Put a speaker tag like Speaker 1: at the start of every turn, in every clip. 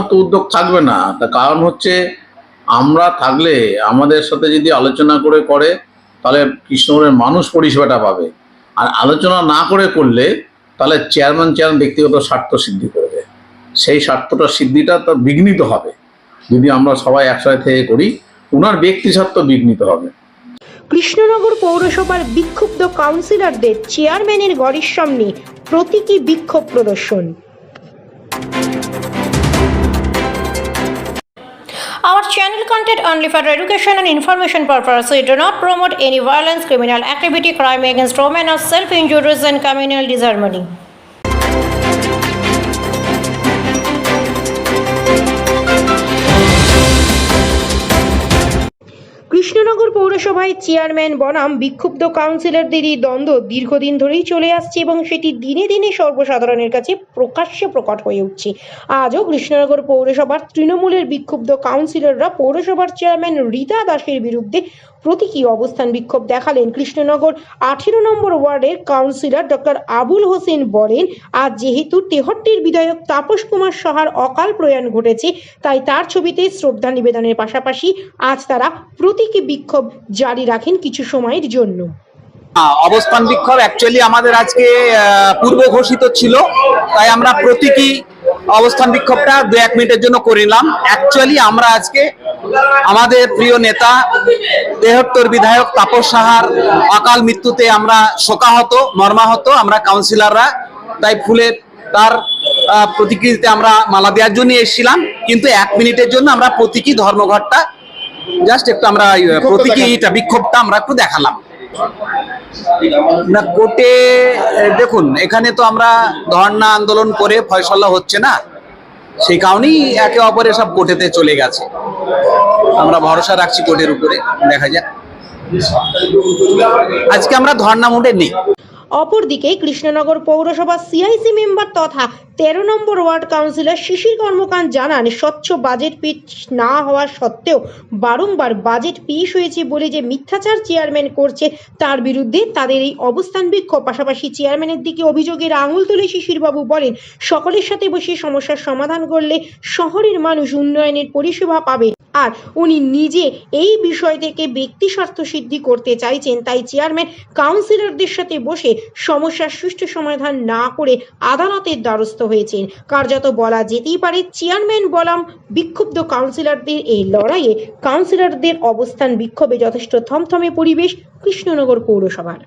Speaker 1: ওনার তো উদ্যোগ থাকবে না। তার কারণ হচ্ছে আমরা থাকলে আমাদের সাথে যদি আলোচনা করে করে, তাহলে কৃষ্ণগড়ের মানুষ পরিষেবাটা পাবে। আর আলোচনা না করে করলে, তাহলে চেয়ারম্যান চেয়ারম্যান ব্যক্তিগত স্বার্থ সিদ্ধি করবে। সেই স্বার্থটা, সিদ্ধিটা তো বিঘ্নিত হবে। যদি আমরা সবাই একসাথে থেকে করি ওনার ব্যক্তি স্বার্থ বিঘ্নিত হবে।
Speaker 2: কৃষ্ণনগর পৌরসভার বিক্ষুব্ধ কাউন্সিলরদের চেয়ারম্যানের ঘরের সামনে প্রতীকী বিক্ষোভ প্রদর্শন।
Speaker 3: Our channel content only for education and information purpose. We do not promote any violence, criminal activity, crime against women, or self-injuries and communal disharmony.
Speaker 2: Krishnanagar পৌরসভায় চেয়ারম্যান বনাম বিক্ষুব্ধ কাউন্সিলরদেরই দ্বন্দ্ব দীর্ঘদিন ধরেই চলে আসছে এবং সেটি দিনে দিনে সর্বসাধারণের কাছে প্রকাশ্যে প্রকট হয়ে উঠছে। আজও কৃষ্ণনগর পৌরসভার তৃণমূলের বিক্ষুব্ধ কাউন্সিলররা পৌরসভার চেয়ারম্যান রীতা দাসের বিরুদ্ধে প্রতীকী অবস্থান বিক্ষোভ দেখালেন কৃষ্ণনগর। আঠেরো নম্বর ওয়ার্ডের কাউন্সিলর ডক্টর আবুল হোসেন বলেন, আজ যেহেতু তেহট্টির বিধায়ক তাপস কুমার সাহার অকাল প্রয়াণ ঘটেছে, তাই তার ছবিতে শ্রদ্ধা নিবেদনের পাশাপাশি আজ তারা প্রতীকী বিক্ষোভ জারি রাখেন কিছু সময়ের জন্য।
Speaker 4: অবস্থান বিক্ষোভ অ্যাকচুয়ালি আমাদের আজকে পূর্ব ঘোষিত ছিল, তাই আমরা প্রতীকী অবস্থান বিক্ষোভটা দু এক মিনিটের জন্য করিলাম অ্যাকচুয়ালি আমরা আজকে আমাদের প্রিয় নেতা তেহত্তর বিধায়ক তাপস সাহার অকাল মৃত্যুতে আমরা শোকাহত মর্মাহত আমরা কাউন্সিলররা তাই ফুলের তার প্রতিকৃতিতে আমরা মালা দেওয়ার জন্য এসেছিলাম। কিন্তু এক মিনিটের জন্য আমরা প্রতীকী ধর্মঘটটা জাস্ট একটু আমরা আহ, প্রতীকী এটা বিক্ষোভটা আমরা একটু দেখালাম। না কোর্টে দেখুন এখানে তো আমরা ধর্ণা আন্দোলন করে ফয়সলা হচ্ছে না। সেই কারণেই একে অপরের সব কোর্টেতে চলে গেছে। আমরা ভরসা রাখছি কোর্টের উপরে দেখা যাক। আজকে আমরা ধর্ণা মোডে নেই।
Speaker 2: অপরদিকে কৃষ্ণনগর পৌরসভা সিআইসি মেম্বার তথা তেরো নম্বর ওয়ার্ড কাউন্সিলর শিশির কর্মকান্ত জানান, স্বচ্ছ বাজেট পিচ না হওয়া সত্ত্বেও বারংবার বাজেট পিস হয়েছে বলে যে মিথ্যাচার চেয়ারম্যান করছে, তার বিরুদ্ধে তাদের এই অবস্থান বিক্ষোভ। পাশাপাশি চেয়ারম্যানের দিকে অভিযোগের আঙুল তুলে শিশিরবাবু বলেন, সকলের সাথে বসে সমস্যার সমাধান করলে শহরের মানুষ উন্নয়নের পরিষেবা পাবে। আর উনি নিজে এই বিষয় থেকে ব্যক্তি স্বার্থ সিদ্ধি করতে চাইছেন, তাই চেয়ারম্যান কাউন্সিলরদের সাথে বসে সমস্যার সুষ্ঠু সমাধান না করে আদালতের দ্বারস্থ হয়েছেন। কার্যত বলা যেতেই পারে চেয়ারম্যান বলাম বিক্ষুব্ধ কাউন্সিলরদের এই লড়াইয়ে কাউন্সিলরদের অবস্থান বিক্ষোভে যথেষ্ট থমথমে পরিবেশ কৃষ্ণনগর পৌরসভার।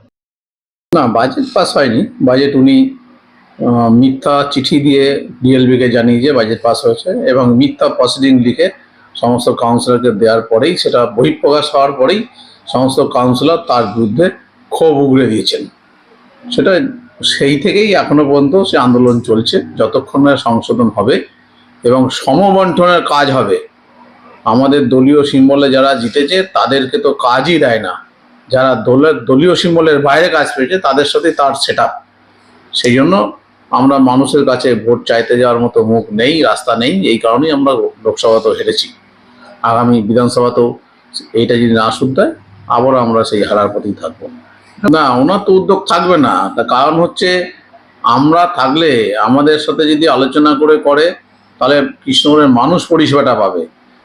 Speaker 1: না বাজেট পাস হয়নি। বাজেট উনি মিথ্যা চিঠি দিয়ে ডিএলবিকে জানিয়ে যে বাজেট পাস হয়েছে এবং মিথ্যা প্রসিডিং লিখে সমস্ত কাউন্সিলরকে দেওয়ার পরেই, সেটা বহিঃপ্রকাশ হওয়ার পরেই সমস্ত কাউন্সিলর তার বিরুদ্ধে ক্ষোভ উগড়ে দিয়েছেন। সেটা সেই থেকেই এখনও পর্যন্ত সে আন্দোলন চলছে, যতক্ষণ না সংশোধন হবে এবং সমবন্টনের কাজ হবে। আমাদের দলীয় সিম্বলে যারা জিতেছে, তাদেরকে তো কাজই দেয় না। যারা দলের দলীয় সিম্বলের বাইরে কাজ পেয়েছে, তাদের সাথে তার সেট সেই জন্য আমরা মানুষের কাছে ভোট চাইতে যাওয়ার মতো মুখ নেই, রাস্তা নেই, এই কারণেই আমরা লোকসভাতেও হেরেছি। আগামী বিধানসভাতেও এইটা যদি না শুদ্ধ আবারও আমরা সেই হারার পথেই থাকব। না, ওনার তো উদ্যোগ থাকবে না। তার কারণ হচ্ছে আমরা থাকলে, আমাদের সাথে যদি আলোচনা করে করে, তাহলে কৃষ্ণগড়ের মানুষ পরিষেবাটা পাবে।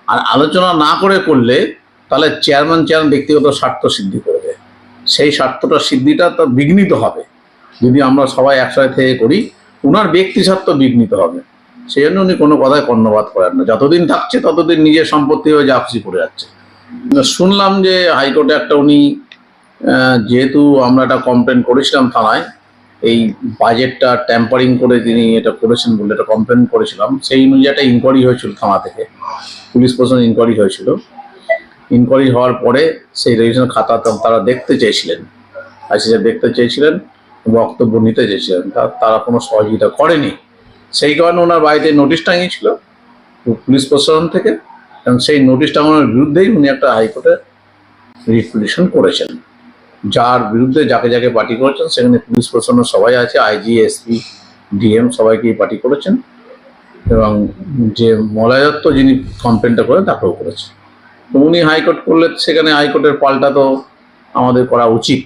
Speaker 1: আর আলোচনা না করে করলে, তাহলে চেয়ারম্যান চেয়ারম্যান ব্যক্তিগত স্বার্থ সিদ্ধি করবে। সেই স্বার্থটা, সিদ্ধিটা তো বিঘ্নিত হবে। যদি আমরা সবাই একসাথে থেকে করি, ওনার ব্যক্তি স্বার্থ বিঘ্নিত হবে। সেই জন্য উনি কোনো কথায় কর্ণপাত করেন না। যতদিন থাকছে, ততদিন নিজের সম্পত্তি হয়ে খুশি করে যাচ্ছে। শুনলাম যে হাইকোর্টে একটা উনি যেহেতু আমরা একটা কমপ্লেন করেছিলাম থানায়, এই বাজেটটা ট্যাম্পারিং করে তিনি এটা করেছেন বলে একটা কমপ্লেন করেছিলাম, সেই অনুযায়ী একটা ইনকোয়ারি হয়েছিল থানা থেকে। পুলিশ প্রশাসন ইনকোয়ারি হয়েছিল। ইনকোয়ারি হওয়ার পরে সেই রেজিস্ট্রেশন খাতা তারা দেখতে চেয়েছিলেন। আইসিসি দেখতে চেয়েছিলেন, বক্তব্য নিতে চেয়েছিলেন। তারা কোনো সহযোগিতা করেনি। সেই কারণে ওনার বাড়িতে নোটিশ টাঙিয়েছিল পুলিশ প্রশাসন থেকে এবং সেই নোটিশ টাঙানোর বিরুদ্ধেই উনি একটা হাইকোর্টে রিট করেছেন। যার বিরুদ্ধে যাকে যাকে পার্টি করেছেন, সেখানে পুলিশ প্রশাসনের সবাই আছে আইজি এসপি ডিএম সবাইকেই পার্টি করেছেন এবং যে মলায়ত্ত যিনি কমপ্লেনটা করে, তাকেও করেছে। তো উনি হাইকোর্ট করলে সেখানে হাইকোর্টের পাল্টা তো আমাদের করা উচিত।